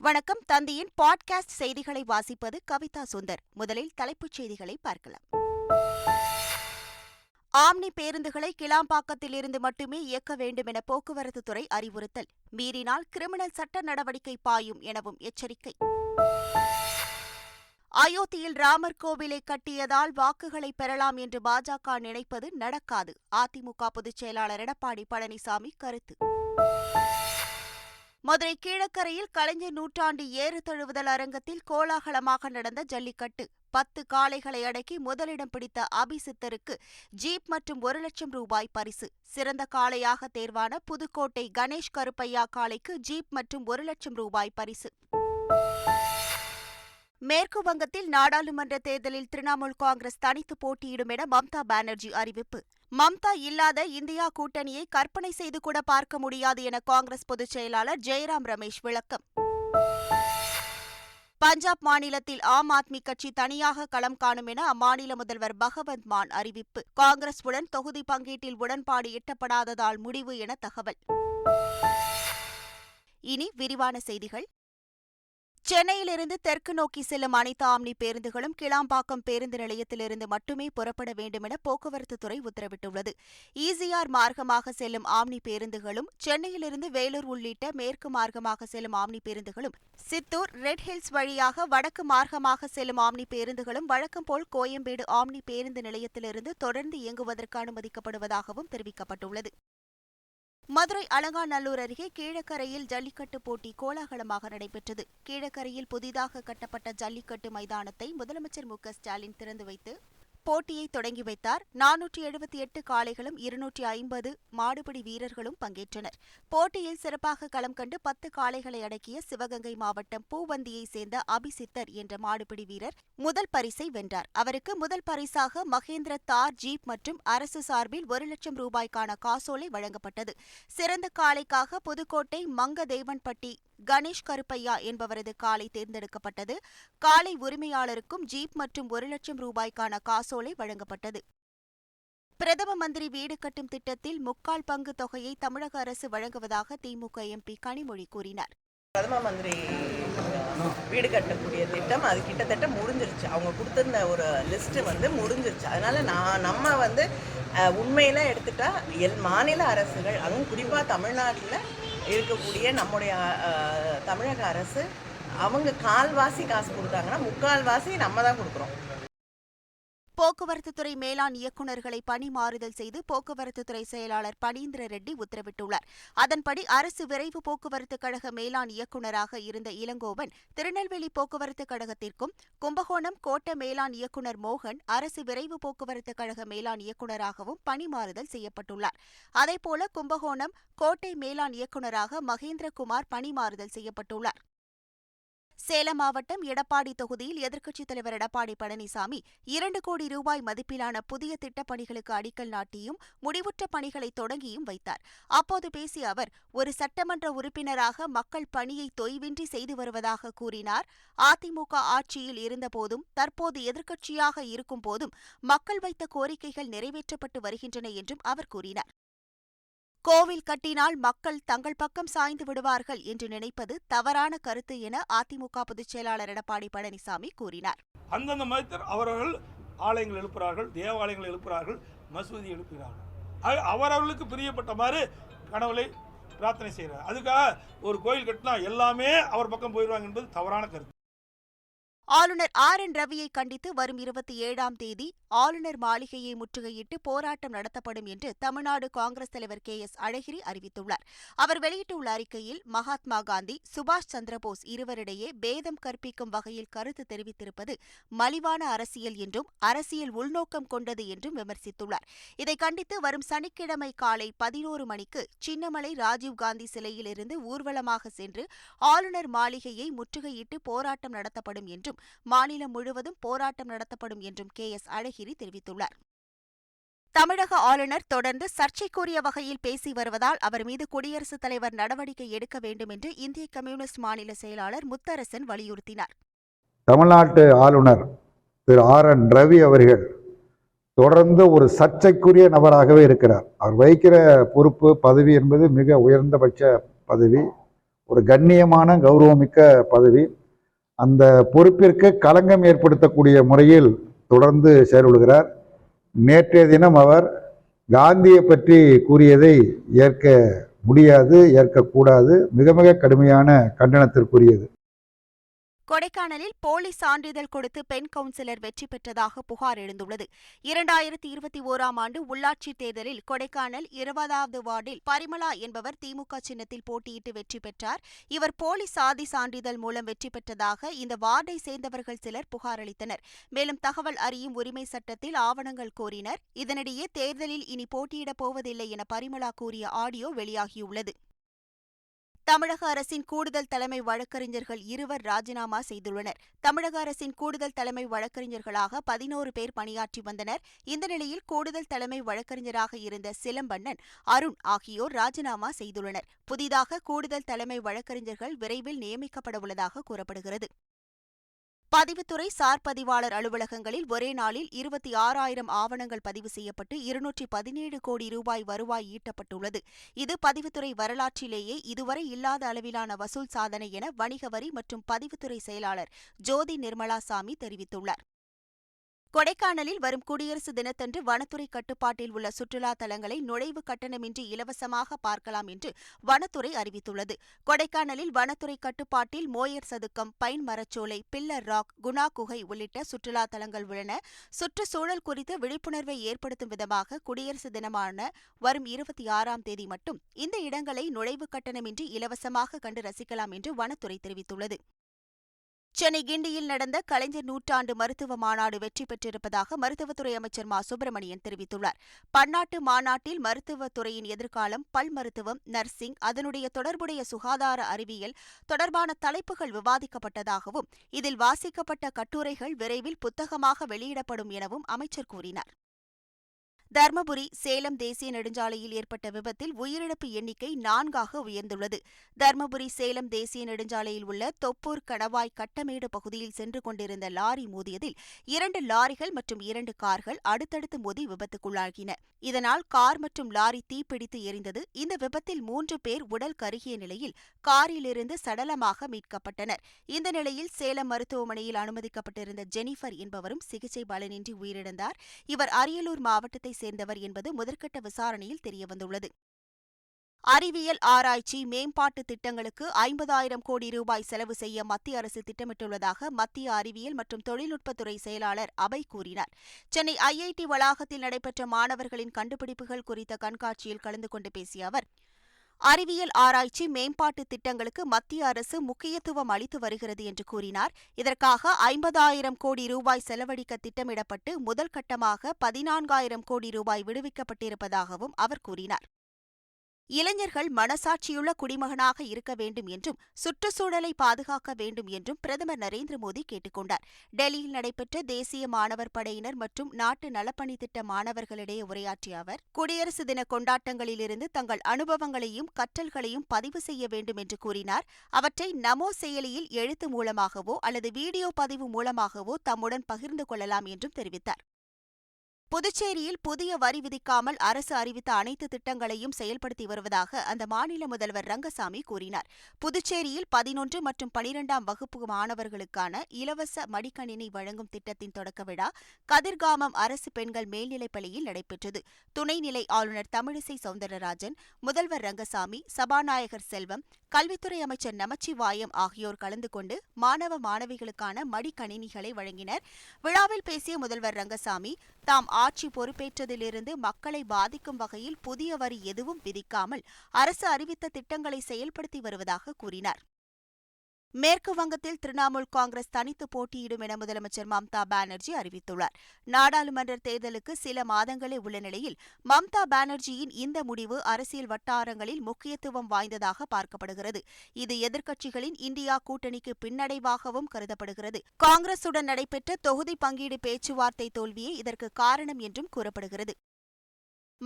வணக்கம். தந்தியின் பாட்காஸ்ட் செய்திகளை வாசிப்பது கவிதா சுந்தர். முதலில் தலைப்புச் செய்திகளை பார்க்கலாம். ஆம்னி பேருந்துகளை கிளாம்பாக்கத்தில் இருந்து மட்டுமே இயக்க வேண்டும் என போக்குவரத்து துறை அறிவுறுத்தல். மீறினால் கிரிமினல் சட்ட நடவடிக்கை பாயும் எனவும் எச்சரிக்கை. அயோத்தியில் ராமர் கோவிலை கட்டியதால் வாக்குகளை பெறலாம் என்று பாஜக நினைப்பது நடக்காது. அதிமுக பொதுச் செயலாளர் எடப்பாடி பழனிசாமி கருத்து. மதுரை கீழக்கரையில் கலைஞர் நூற்றாண்டு ஏறு தழுவுதல் அரங்கத்தில் கோலாகலமாக நடந்த ஜல்லிக்கட்டு. பத்து காளைகளை அடக்கி முதலிடம் பிடித்த அபிசித்தருக்கு ஜீப் மற்றும் ஒரு லட்சம் ரூபாய் பரிசு. சிறந்த காளையாக தேர்வான புதுக்கோட்டை கணேஷ் கருப்பையா காளைக்கு ஜீப் மற்றும் ஒரு லட்சம் ரூபாய் பரிசு. மேற்கு வங்கத்தில் நாடாளுமன்ற தேர்தலில் திரிணாமுல் காங்கிரஸ் தனித்து போட்டியிடும் என மம்தா பானர்ஜி அறிவிப்பு. மம்தா இல்லாத இந்தியா கூட்டணியை கற்பனை செய்து கூட பார்க்க முடியாது என காங்கிரஸ் பொதுச் செயலாளர் ஜெயராம் ரமேஷ் விளக்கம். பஞ்சாப் மாநிலத்தில் ஆம் ஆத்மி கட்சி தனியாக களம் காணும் என அம்மாநில முதல்வர் பகவந்த் மான் அறிவிப்பு. காங்கிரஸ் உடன் தொகுதி பங்கீட்டில் உடன்பாடு எட்டப்படாததால் முடிவு என தகவல். இனி விரிவான செய்திகள். சென்னையிலிருந்து தெற்கு நோக்கி செல்லும் அனைத்து ஆம்னி பேருந்துகளும் கிளாம்பாக்கம் பேருந்து நிலையத்திலிருந்து மட்டுமே புறப்பட வேண்டுமென போக்குவரத்துத்துறை உத்தரவிட்டுள்ளது. ஈசிஆர் மார்க்கமாக செல்லும் ஆம்னி பேருந்துகளும் சென்னையிலிருந்து வேலூர் உள்ளிட்ட மேற்கு மார்க்கமாக செல்லும் ஆம்னி பேருந்துகளும் சித்தூர் ரெட் ஹில்ஸ் வழியாக வடக்கு மார்க்கமாக செல்லும் ஆம்னி பேருந்துகளும் வழக்கம் போல் கோயம்பேடு ஆம்னி பேருந்து நிலையத்திலிருந்து தொடர்ந்து இயங்குவதற்கு அனுமதிக்கப்படுவதாகவும் தெரிவிக்கப்பட்டுள்ளது. மதுரை அலங்காநல்லூர் அருகே கீழக்கரையில் ஜல்லிக்கட்டு போட்டி கோலாகலமாக நடைபெற்றது. கீழக்கரையில் புதிதாக கட்டப்பட்ட ஜல்லிக்கட்டு மைதானத்தை முதலமைச்சர் மு ஸ்டாலின் திறந்து வைத்து போட்டியை தொடங்கி வைத்தார். நானூற்றி எழுபத்தி எட்டு காளைகளும் இருநூற்றி ஐம்பது மாடுபிடி வீரர்களும் பங்கேற்றனர். போட்டியில் சிறப்பாக களம் கண்டு பத்து காளைகளை அடக்கிய சிவகங்கை மாவட்டம் பூவந்தியை சேர்ந்த அபிசித்தர் என்ற மாடுபிடி வீரர் முதல் பரிசை வென்றார். அவருக்கு முதல் பரிசாக மகேந்திர தார் ஜீப் மற்றும் அரசு சார்பில் ஒரு லட்சம் ரூபாய்க்கான காசோலை வழங்கப்பட்டது. சிறந்த காளைக்காக புதுக்கோட்டை மங்கதேவன்பட்டி கணேஷ் கருப்பையா என்பவரது காலை தேர்ந்தெடுக்கப்பட்டது. காலை உரிமையாளருக்கும் ஜீப் மற்றும் ஒரு லட்சம் ரூபாய்க்கான காசோலை வழங்கப்பட்டது. பிரதம மந்திரி வீடு கட்டும் திட்டத்தில் முக்கால் பங்கு தொகையை தமிழக அரசு வழங்குவதாக திமுக எம்பி கனிமொழி கூறினார். பிரதம மந்திரி வீடு கட்டக்கூடிய திட்டம் அது கிட்டத்தட்ட முடிஞ்சிருச்சு. அவங்க கொடுத்துருந்த ஒரு லிஸ்ட்டு வந்து முடிஞ்சிருச்சு. அதனால் நான் நம்ம வந்து உண்மையில் எடுத்துட்டா எல் மாநில அரசுகள் அதுவும் குறிப்பாக தமிழ்நாட்டில் இருக்கக்கூடிய நம்முடைய தமிழக அரசு அவங்க கால்வாசி காசு கொடுத்தாங்கன்னா முக்கால்வாசி நம்ம தான் கொடுக்குறோம். போக்குவரத்து துறை மேலாண் இயக்குநர்களை பணி மாறுதல் செய்து போக்குவரத்து துறை செயலாளர் பணீந்திர ரெட்டி உத்தரவிட்டுள்ளார். அதன்படி அரசு விரைவு போக்குவரத்து கழக மேலாண் இயக்குநராக இருந்த இளங்கோவன் திருநெல்வேலி போக்குவரத்து கழகத்திற்கும் கும்பகோணம் கோட்ட மேலாண் இயக்குநர் மோகன் அரசு விரைவு போக்குவரத்து கழக மேலாண் இயக்குநராகவும் பணிமாறுதல் செய்யப்பட்டுள்ளார். அதேபோல கும்பகோணம் கோட்டை மேலாண் இயக்குநராக மகேந்திரகுமார் பணிமாறுதல் செய்யப்பட்டுள்ளார். சேலம் மாவட்டம் எடப்பாடி தொகுதியில் எதிர்க்கட்சித் தலைவர் எடப்பாடி பழனிசாமி இரண்டு கோடி ரூபாய் மதிப்பிலான புதிய திட்டப்பணிகளுக்கு அடிக்கல் நாட்டியும் முடிவுற்ற பணிகளை தொடங்கியும் வைத்தார். அப்போது பேசிய அவர் ஒரு சட்டமன்ற உறுப்பினராக மக்கள் பணியை தொய்வின்றி செய்து வருவதாக கூறினார். அதிமுக ஆட்சியில் இருந்தபோதும் தற்போது எதிர்க்கட்சியாக இருக்கும்போதும் மக்கள் வைத்த கோரிக்கைகள் நிறைவேற்றப்பட்டு வருகின்றன என்றும் அவர் கூறினார். கோவில் கட்டினால் மக்கள் தங்கள் பக்கம் சாய்ந்து விடுவார்கள் என்று நினைப்பது தவறான கருத்து என அதிமுக பொதுச் செயலாளர் எடப்பாடி பழனிசாமி கூறினார். அந்தந்த மதத்தில் அவர்கள் ஆலயங்கள் எழுப்புகிறார்கள் தேவாலயங்கள் எழுப்புகிறார்கள் மசூதி எழுப்புகிறார்கள். அவரவர்களுக்கு பிரியப்பட்ட மாதிரி கடவுளை பிரார்த்தனை செய்கிறார். அதுக்காக ஒரு கோயில் கட்டினா எல்லாமே அவர் பக்கம் போயிடுவாங்க என்பது தவறான கருத்து. ஆளுநர் ஆர் என் ரவியை கண்டித்து வரும் இருபத்தி ஏழாம் தேதி ஆளுநர் மாளிகையை முற்றுகையிட்டு போராட்டம் நடத்தப்படும் என்று தமிழ்நாடு காங்கிரஸ் தலைவர் கே எஸ் அழகிரி அறிவித்துள்ளார். அவர் வெளியிட்டுள்ள அறிக்கையில் மகாத்மா காந்தி சுபாஷ் சந்திரபோஸ் இருவரிடையே பேதம் கற்பிக்கும் வகையில் கருத்து தெரிவித்திருப்பது மலிவான அரசியல் என்றும் அரசியல் உள்நோக்கம் கொண்டது என்றும் விமர்சித்துள்ளார். இதை கண்டித்து வரும் சனிக்கிழமை காலை பதினோரு மணிக்கு சின்னமலை ராஜீவ்காந்தி சிலையிலிருந்து ஊர்வலமாக சென்று ஆளுநர் மாளிகையை முற்றுகையிட்டு போராட்டம் நடத்தப்படும் என்றும் மாநிலம் முழுவதும் போராட்டம் நடத்தப்படும் என்றும் கே எஸ் அழகிரி தெரிவித்துள்ளார். தமிழக ஆளுநர் தொடர்ந்து சர்ச்சைக்குரிய வகையில் பேசி வருவதால் அவர் மீது குடியரசுத் தலைவர் நடவடிக்கை எடுக்க வேண்டும் என்று இந்திய கம்யூனிஸ்ட் மாநில செயலாளர் முத்தரசன் வலியுறுத்தினார். தமிழ்நாட்டு ஆளுநர் திரு ஆர் என் ரவி அவர்கள் தொடர்ந்து ஒரு சர்ச்சைக்குரிய நபராகவே இருக்கிறார். அவர் வகிக்கிற பொறுப்பு பதவி என்பது மிக உயர்ந்தபட்ச பதவி ஒரு கண்ணியமான கௌரவமிக்க பதவி. அந்த பொறுப்பிற்கு களங்கம் ஏற்படுத்தக்கூடிய முறையில் தொடர்ந்து செயல்படுகிறார். நேற்றைய தினம் அவர் காந்தியை பற்றி கூறியதை ஏற்க முடியாது ஏற்கக்கூடாது மிக மிக கடுமையான கண்டனத்திற்குரியது. கொடைக்கானலில் போலி சான்றிதழ் கொடுத்து பெண் கவுன்சிலர் வெற்றி பெற்றதாக புகார் எழுந்துள்ளது. இரண்டாயிரத்தி இருபத்தி ஓராம் ஆண்டு உள்ளாட்சித் தேர்தலில் கொடைக்கானல் இருபதாவது வார்டில் பரிமளா என்பவர் திமுக சின்னத்தில் போட்டியிட்டு வெற்றி பெற்றார். இவர் போலி சாதி சான்றிதழ் மூலம் வெற்றி பெற்றதாக இந்த வார்டை சேர்ந்தவர்கள் சிலர் புகார் அளித்தனர் மேலும் தகவல் அறியும் உரிமை சட்டத்தில் ஆவணங்கள் கோரினர். இதனிடையே தேர்தலில் இனி போட்டியிடப் போவதில்லை என பரிமளா கூறிய ஆடியோ வெளியாகியுள்ளது. தமிழக அரசின் கூடுதல் தலைமை வழக்கறிஞர்கள் இருவர் ராஜினாமா செய்துள்ளனர். தமிழக அரசின் கூடுதல் தலைமை வழக்கறிஞர்களாக பதினோரு பேர் பணியாற்றி வந்தனர். இந்த நிலையில் கூடுதல் தலைமை வழக்கறிஞராக இருந்த சிலம்பண்ணன் அருண் ஆகியோர் ராஜினாமா செய்துள்ளனர். புதிதாக கூடுதல் தலைமை வழக்கறிஞர்கள் விரைவில் நியமிக்கப்பட உள்ளதாக கூறப்படுகிறது. பதிவுத்துறை சார் பதிவாளர் அலுவலகங்களில் ஒரே நாளில் இருபத்தி ஆறாயிரம் ஆவணங்கள் பதிவு செய்யப்பட்டு இருநூற்றி பதினேழு கோடி ரூபாய் வருவாய் ஈட்டப்பட்டுள்ளது. இது பதிவுத்துறை வரலாற்றிலேயே இதுவரை இல்லாத அளவிலான வசூல் சாதனை என வணிக வரி மற்றும் பதிவுத்துறை செயலாளர் ஜோதி நிர்மலா சாமி தெரிவித்துள்ளார். கொடைக்கானலில் வரும் குடியரசு தினத்தன்று வனத்துறை கட்டுப்பாட்டில் உள்ள சுற்றுலா தலங்களை நுழைவு கட்டணமின்றி இலவசமாக பார்க்கலாம் என்று வனத்துறை அறிவித்துள்ளது. கொடைக்கானலில் வனத்துறை கட்டுப்பாட்டில் மோயர் சதுக்கம் பைன் மரச்சோலை பில்லர் ராக் குணா குகை உள்ளிட்ட சுற்றுலா தலங்கள் உள்ளன. சுற்றுச்சூழல் குறித்து விழிப்புணர்வை ஏற்படுத்தும் விதமாக குடியரசு தினமான வரும் இருபத்தி ஆறாம் தேதி மட்டும் இந்த இடங்களை நுழைவு கட்டணமின்றி இலவசமாக கண்டு ரசிக்கலாம் என்று வனத்துறை தெரிவித்துள்ளது. சென்னை கிண்டியில் நடந்த கலைஞர் நூற்றாண்டு மருத்துவ மாநாடு வெற்றி பெற்றிருப்பதாக மருத்துவத்துறை அமைச்சர் மா. சுப்பிரமணியன் தெரிவித்துள்ளார். பன்னாட்டு மாநாட்டில் மருத்துவத் துறையின் எதிர்காலம் பல் மருத்துவம் நர்சிங் அதனுடைய தொடர்புடைய சுகாதார அறிவியல் தொடர்பான தலைப்புகள் விவாதிக்கப்பட்டதாகவும் இதில் வாசிக்கப்பட்ட கட்டுரைகள் விரைவில் புத்தகமாக வெளியிடப்படும் எனவும் அமைச்சர் கூறினார். தர்மபுரி சேலம் தேசிய நெடுஞ்சாலையில் ஏற்பட்ட விபத்தில் உயிரிழப்பு எண்ணிக்கை நான்காக உயர்ந்துள்ளது. தர்மபுரி சேலம் தேசிய நெடுஞ்சாலையில் உள்ள தொப்பூர் கணவாய் கட்டமேடு பகுதியில் சென்று கொண்டிருந்த லாரி மோதியதில் இரண்டு லாரிகள் மற்றும் இரண்டு கார்கள் அடுத்தடுத்து மோதி விபத்துக்குள்ளாகின. இதனால் கார் மற்றும் லாரி தீப்பிடித்து எரிந்தது. இந்த விபத்தில் மூன்று பேர் உடல் கருகிய நிலையில் காரிலிருந்து சடலமாக மீட்கப்பட்டனர். இந்த நிலையில் சேலம் மருத்துவமனையில் அனுமதிக்கப்பட்டிருந்த ஜெனிஃபர் என்பவரும் சிகிச்சை பலனின்றி உயிரிழந்தார். இவர் அரியலூர் மாவட்டத்தை சேர்ந்தவர் என்பது முதற்கட்ட விசாரணையில் தெரியவந்துள்ளது. அறிவியல் ஆராய்ச்சி மேம்பாட்டு திட்டங்களுக்கு ஐம்பதாயிரம் கோடி ரூபாய் செலவு செய்ய மத்திய அரசு திட்டமிட்டுள்ளதாக மத்திய அறிவியல் மற்றும் தொழில்நுட்பத்துறை செயலாளர் அபய் கூறினார். சென்னை ஐஐடி வளாகத்தில் நடைபெற்ற மாணவர்களின் கண்டுபிடிப்புகள் குறித்த கண்காட்சியில் கலந்து கொண்டு பேசிய அவர் அறிவியல் ஆராய்ச்சி மேம்பாட்டு திட்டங்களுக்கு மத்திய அரசு முக்கியத்துவம் அளித்து வருகிறது என்று கூறினார். இதற்காக ஐம்பதாயிரம் கோடி ரூபாய் செலவழிக்க திட்டமிடப்பட்டு முதல் கட்டமாக பதினான்காயிரம் கோடி ரூபாய் விடுவிக்கப்பட்டிருப்பதாகவும் அவர் கூறினார். இளைஞர்கள் மனசாட்சியுள்ள குடிமகனாக இருக்க வேண்டும் என்றும் சுற்றுச்சூழலை பாதுகாக்க வேண்டும் என்றும் பிரதமர் நரேந்திர மோடி கேட்டுக்கொண்டார். டெல்லியில் நடைபெற்ற தேசிய மாணவர் படையினர் மற்றும் நாட்டு நலப்பணி திட்ட மாணவர்களிடையே உரையாற்றிய அவர் குடியரசு தின கொண்டாட்டங்களிலிருந்து தங்கள் அனுபவங்களையும் கற்றல்களையும் பதிவு செய்ய வேண்டும் என்று கூறினார். அவற்றை நமோ செயலியில் எழுத்து மூலமாகவோ அல்லது வீடியோ பதிவு மூலமாகவோ தம்முடன் பகிர்ந்து கொள்ளலாம் என்றும் தெரிவித்தார். புதுச்சேரியில் புதிய வரி விதிக்காமல் அரசு அறிவித்த அனைத்து திட்டங்களையும் செயல்படுத்தி வருவதாக அந்த மாநில முதல்வர் ரங்கசாமி கூறினார். புதுச்சேரியில் பதினொன்று மற்றும் பனிரெண்டாம் வகுப்பு மாணவர்களுக்கான இலவச மடிக்கணினி வழங்கும் திட்டத்தின் தொடக்க விழா கதிர்காமம் அரசு பெண்கள் மேல்நிலைப்பள்ளியில் நடைபெற்றது. துணைநிலை ஆளுநர் தமிழிசை சவுந்தரராஜன் முதல்வர் ரங்கசாமி சபாநாயகர் செல்வம் கல்வித்துறை அமைச்சர் நமச்சிவாயம் ஆகியோர் கலந்து கொண்டு மாணவ மாணவிகளுக்கான மடிக்கணினிகளை வழங்கினர். விழாவில் பேசிய முதல்வர் ரங்கசாமி தாம் ஆட்சி பொறுப்பேற்றதிலிருந்து மக்களை பாதிக்கும் வகையில் புதிய வரி எதுவும் விதிக்காமல் அரசு அறிவித்த திட்டங்களை செயல்படுத்தி வருவதாக கூறினார். மேற்கு வங்கத்தில் திரிணாமுல் காங்கிரஸ் தனித்து போட்டியிடும் என முதலமைச்சர் மம்தா பானர்ஜி அறிவித்துள்ளார். நாடாளுமன்ற தேர்தலுக்கு சில மாதங்களே உள்ள நிலையில் மம்தா பானர்ஜியின் இந்த முடிவு அரசியல் வட்டாரங்களில் முக்கியத்துவம் வாய்ந்ததாக பார்க்கப்படுகிறது. இது எதிர்க்கட்சிகளின் இந்தியா கூட்டணிக்கு பின்னடைவாகவும் கருதப்படுகிறது. காங்கிரசுடன் நடைபெற்ற தொகுதி பங்கீடு பேச்சுவார்த்தை தோல்வியே இதற்கு காரணம் என்றும் கூறப்படுகிறது.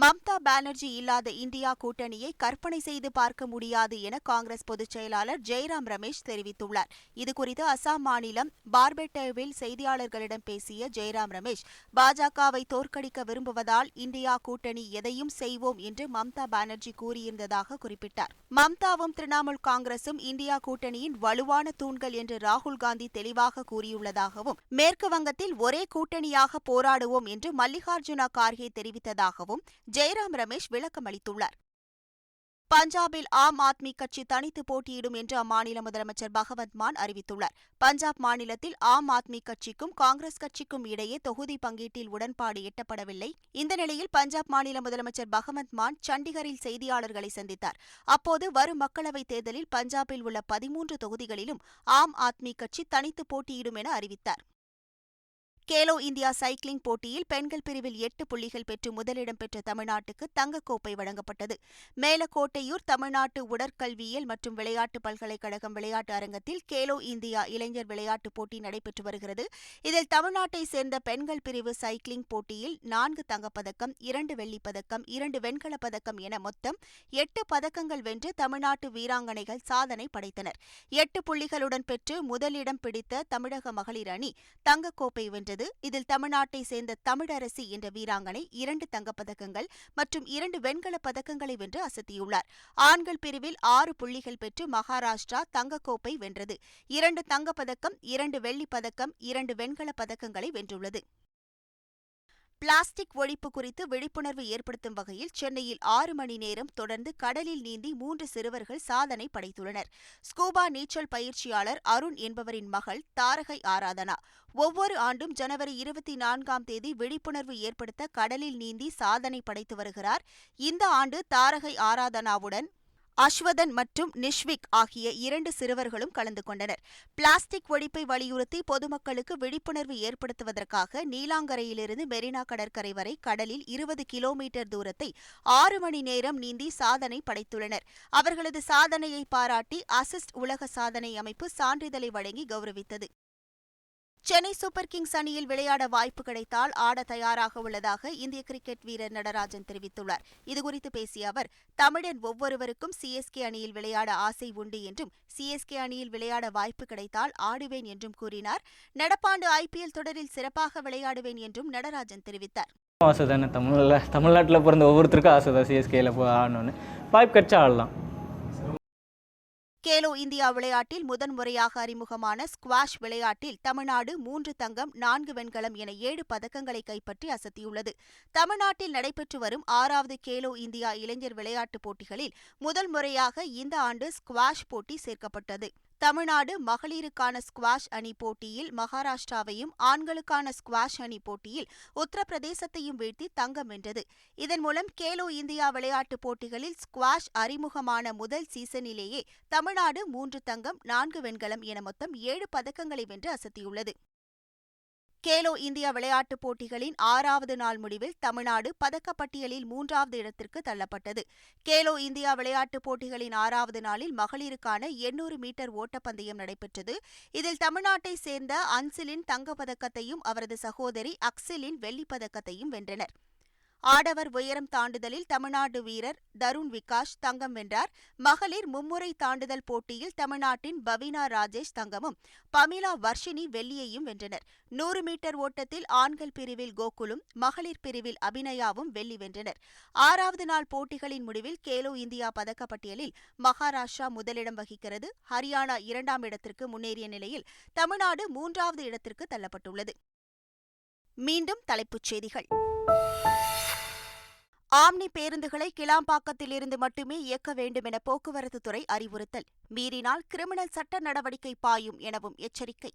மம்தா பானர்ஜி இல்லாத இந்தியா கூட்டணியை கற்பனை செய்து பார்க்க முடியாது என காங்கிரஸ் பொதுச் செயலாளர் ஜெய்ராம் ரமேஷ் தெரிவித்துள்ளார். இதுகுறித்து அசாம் மாநிலம் பார்பெட்டேவில் செய்தியாளர்களிடம் பேசிய ஜெய்ராம் ரமேஷ் பாஜகவை தோற்கடிக்க விரும்புவதால் இந்தியா கூட்டணி எதையும் செய்வோம் என்று மம்தா பானர்ஜி கூறியிருந்ததாக குறிப்பிட்டார். மம்தாவும் திரிணாமுல் காங்கிரசும் இந்தியா கூட்டணியின் வலுவான தூண்கள் என்று ராகுல் காந்தி தெளிவாக கூறியுள்ளதாகவும் மேற்கு வங்கத்தில் ஒரே கூட்டணியாக போராடுவோம் என்று மல்லிகார்ஜுனா கார்கே தெரிவித்ததாகவும் ஜெயராம் ரமேஷ் விளக்கமளித்துள்ளார் பஞ்சாபில் ஆம் ஆத்மி கட்சி தனித்து போட்டியிடும் என்று அம்மாநில முதலமைச்சர் பகவந்த் மான் அறிவித்துள்ளார். பஞ்சாப் மாநிலத்தில் ஆம் ஆத்மி கட்சிக்கும் காங்கிரஸ் கட்சிக்கும் இடையே தொகுதி பங்கீட்டில் உடன்பாடு எட்டப்படவில்லை. இந்த நிலையில் பஞ்சாப் மாநில முதலமைச்சர் பகவந்த் மான் சண்டிகரில் செய்தியாளர்களை சந்தித்தார். அப்போது வரும் மக்களவைத் தேர்தலில் பஞ்சாபில் உள்ள பதிமூன்று தொகுதிகளிலும் ஆம் ஆத்மி கட்சி தனித்து போட்டியிடும் என அறிவித்தார். கேலோ இந்தியா சைக்கிளிங் போட்டியில் பெண்கள் பிரிவில் எட்டு புள்ளிகள் பெற்று முதலிடம் பெற்ற தமிழ்நாட்டுக்கு தங்கக்கோப்பை வழங்கப்பட்டது. மேலக்கோட்டையூர் தமிழ்நாட்டு உடற்கல்வியியல் மற்றும் விளையாட்டு பல்கலைக்கழகம் விளையாட்டு அரங்கத்தில் கேலோ இந்தியா இளைஞர் விளையாட்டுப் போட்டி நடைபெற்று வருகிறது. இதில் தமிழ்நாட்டை சேர்ந்த பெண்கள் பிரிவு சைக்கிளிங் போட்டியில் நான்கு தங்கப்பதக்கம் இரண்டு வெள்ளிப் பதக்கம் இரண்டு வெண்கலப் பதக்கம் என மொத்தம் எட்டு பதக்கங்கள் வென்று தமிழ்நாட்டு வீராங்கனைகள் சாதனை படைத்தனர். எட்டு புள்ளிகளுடன் பெற்று முதலிடம் பிடித்த தமிழக மகளிர் அணி தங்கக்கோப்பை வென்றது. இதில் தமிழ்நாட்டை சேர்ந்த தமிழரசி என்ற வீராங்கனை இரண்டு தங்கப்பதக்கங்கள் மற்றும் இரண்டு வெண்கலப் பதக்கங்களை வென்று அசத்தியுள்ளார். ஆண்கள் பிரிவில் ஆறு புள்ளிகள் பெற்று மகாராஷ்டிரா தங்கக்கோப்பை வென்றது. இரண்டு தங்கப்பதக்கம் இரண்டு வெள்ளிப் பதக்கம் இரண்டு வெண்கலப் பதக்கங்களை வென்றுள்ளது. பிளாஸ்டிக் ஒழிப்பு குறித்து விழிப்புணர்வு ஏற்படுத்தும் வகையில் சென்னையில் ஆறு மணி நேரம் தொடர்ந்து கடலில் நீந்தி மூன்று சிறுவர்கள் சாதனை படைத்துள்ளனர். ஸ்கூபா நீச்சல் பயிற்சியாளர் அருண் என்பவரின் மகள் தாரகை ஆராதனா. ஒவ்வொரு ஆண்டும் ஜனவரி இருபத்தி நான்காம் தேதி விழிப்புணர்வு ஏற்படுத்த கடலில் நீந்தி சாதனை படைத்து வருகிறார். இந்த ஆண்டு தாரகை ஆராதனாவுடன் அஸ்வதன் மற்றும் நிஷ்விக் ஆகிய இரண்டு சிறுவர்களும் கலந்து கொண்டனர். பிளாஸ்டிக் ஒழிப்பை வலியுறுத்தி பொதுமக்களுக்கு விழிப்புணர்வு ஏற்படுத்துவதற்காக நீலாங்கரையிலிருந்து மெரினா கடற்கரை வரை கடலில் இருபது கிலோமீட்டர் தூரத்தை ஆறு மணி நேரம் நீந்தி சாதனை படைத்துள்ளனர். அவர்களது சாதனையை பாராட்டி அசிஸ்ட் உலக சாதனை அமைப்பு சான்றிதழை வழங்கி கௌரவித்தது. சென்னை சூப்பர் கிங்ஸ் அணியில் விளையாட வாய்ப்பு கிடைத்தால் ஆட தயாராக உள்ளதாக இந்திய கிரிக்கெட் வீரர் நடராஜன் தெரிவித்துள்ளார். இதுகுறித்து பேசிய அவர் தமிழன் ஒவ்வொருவருக்கும் சிஎஸ்கே அணியில் விளையாட ஆசை உண்டு என்றும் சிஎஸ்கே அணியில் விளையாட வாய்ப்பு கிடைத்தால் ஆடுவேன் என்றும் கூறினார். நடப்பாண்டு ஐபிஎல் தொடரில் சிறப்பாக விளையாடுவேன் என்றும் நடராஜன் தெரிவித்தார். ஆசை தானே தமிழில் தமிழ்நாட்டில் பிறந்த ஒவ்வொருத்தருக்கும் ஆசை தான் சிஎஸ்கேயில் போய் ஆடணும்னு. வாய்ப்பு கிடைச்சா ஆடலாம். கேலோ இந்தியா விளையாட்டில் முதன்முறையாக அறிமுகமான ஸ்குவாஷ் விளையாட்டில் தமிழ்நாடு மூன்று தங்கம் நான்கு வெண்கலம் என ஏழு பதக்கங்களை கைப்பற்றி அசத்தியுள்ளது. தமிழ்நாட்டில் நடைபெற்று வரும் ஆறாவது கேலோ இந்தியா இளைஞர் விளையாட்டுப் போட்டிகளில் முதல் முறையாக இந்த ஆண்டு ஸ்குவாஷ் போட்டி சேர்க்கப்பட்டது. தமிழ்நாடு மகளிருக்கான ஸ்குவாஷ் அணி போட்டியில் மகாராஷ்டிராவையும் ஆண்களுக்கான ஸ்குவாஷ் அணி போட்டியில் உத்தரப்பிரதேசத்தையும் வீழ்த்தி தங்கம் வென்றது. இதன் மூலம் கேலோ இந்தியா விளையாட்டுப் போட்டிகளில் ஸ்குவாஷ் அறிமுகமான முதல் சீசனிலேயே தமிழ்நாடு மூன்று தங்கம் நான்கு வெண்கலம் என மொத்தம் ஏழு பதக்கங்களை வென்று அசத்தியுள்ளது. கேலோ இந்தியா விளையாட்டுப் போட்டிகளின் ஆறாவது நாள் முடிவில் தமிழ்நாடு பதக்கப்பட்டியலில் மூன்றாவது இடத்திற்கு தள்ளப்பட்டது. கேலோ இந்தியா விளையாட்டுப் போட்டிகளின் ஆறாவது நாளில் மகளிருக்கான எண்ணூறு மீட்டர் ஓட்டப்பந்தயம் நடைபெற்றது. இதில் தமிழ்நாட்டை சேர்ந்த அன்சிலின் தங்கப்பதக்கத்தையும் அவரது சகோதரி அக்சிலின் வெள்ளிப் பதக்கத்தையும் வென்றனர். ஆடவர் உயரம் தாண்டுதலில் தமிழ்நாடு வீரர் தருண் விகாஷ் தங்கம் வென்றார். மகளிர் மும்முறை தாண்டுதல் போட்டியில் தமிழ்நாட்டின் பவீனா ராஜேஷ் தங்கமும் பமிலா வர்ஷினி வெள்ளியையும் வென்றனர். நூறு மீட்டர் ஓட்டத்தில் ஆண்கள் பிரிவில் கோகுலும் மகளிர் பிரிவில் அபிநயாவும் வெள்ளி வென்றனர். ஆறாவது நாள் போட்டிகளின் முடிவில் கேலோ இந்தியா பதக்கப்பட்டியலில் மகாராஷ்டிரா முதலிடம் வகிக்கிறது. ஹரியானா இரண்டாம் இடத்திற்கு முன்னேறிய நிலையில் தமிழ்நாடு மூன்றாவது இடத்திற்கு தள்ளப்பட்டுள்ளது. மீண்டும் தலைப்புச் செய்திகள். ஆம்னி பேருந்துகளை கிளாம்பாக்கத்திலிருந்து மட்டுமே இயக்க வேண்டும் என போக்குவரத்து துறை அறிவுறுத்தல். மீறினால் கிரிமினல் சட்ட நடவடிக்கை பாயும் எனவும் எச்சரிக்கை.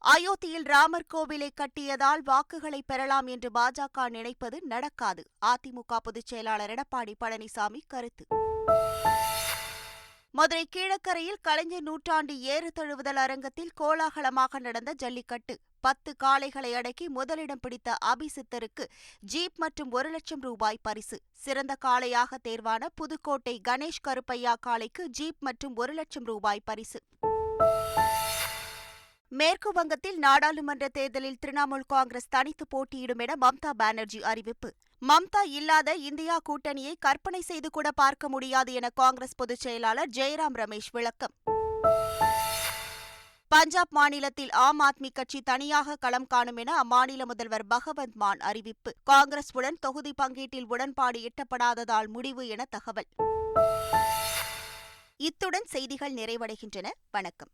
அயோத்தியில் ராமர் கோவிலை கட்டியதால் வாக்குகளை பெறலாம் என்று பாஜக நினைப்பது நடக்காது. அதிமுக பொதுச் செயலாளர் எடப்பாடி பழனிசாமி கருத்து. மதுரை கீழக்கரையில் கலைஞர் நூற்றாண்டு ஏறு தழுவுதல் அரங்கத்தில் கோலாகலமாக நடந்த ஜல்லிக்கட்டு. பத்து காளைகளை அடக்கி முதலிடம் பிடித்த அபிசித்தருக்கு ஜீப் மற்றும் ஒரு லட்சம் ரூபாய் பரிசு. சிறந்த காளையாக தேர்வான புதுக்கோட்டை கணேஷ் கருப்பையா காளைக்கு ஜீப் மற்றும் ஒரு லட்சம் ரூபாய் பரிசு. மேற்கு வங்கத்தில் நாடாளுமன்ற தேர்தலில் திரிணாமுல் காங்கிரஸ் தனித்து போட்டியிடும் என மம்தா பானர்ஜி அறிவிப்பு. மம்தா இல்லாத இந்தியா கூட்டணியை கற்பனை செய்து கூட பார்க்க முடியாது என காங்கிரஸ் பொதுச் செயலாளர் ஜெயராம் ரமேஷ் விளக்கம். பஞ்சாப் மாநிலத்தில் ஆம் ஆத்மி கட்சி தனியாக களம் காணும் என அம்மாநில முதல்வர் பகவந்த் மான் அறிவிப்பு. காங்கிரஸ்-உடன் தொகுதி பங்கீட்டில் உடன்பாடு எட்டப்படாததால் முடிவு என தகவல். இத்துடன் செய்திகள் நிறைவடைகின்றன. வணக்கம்.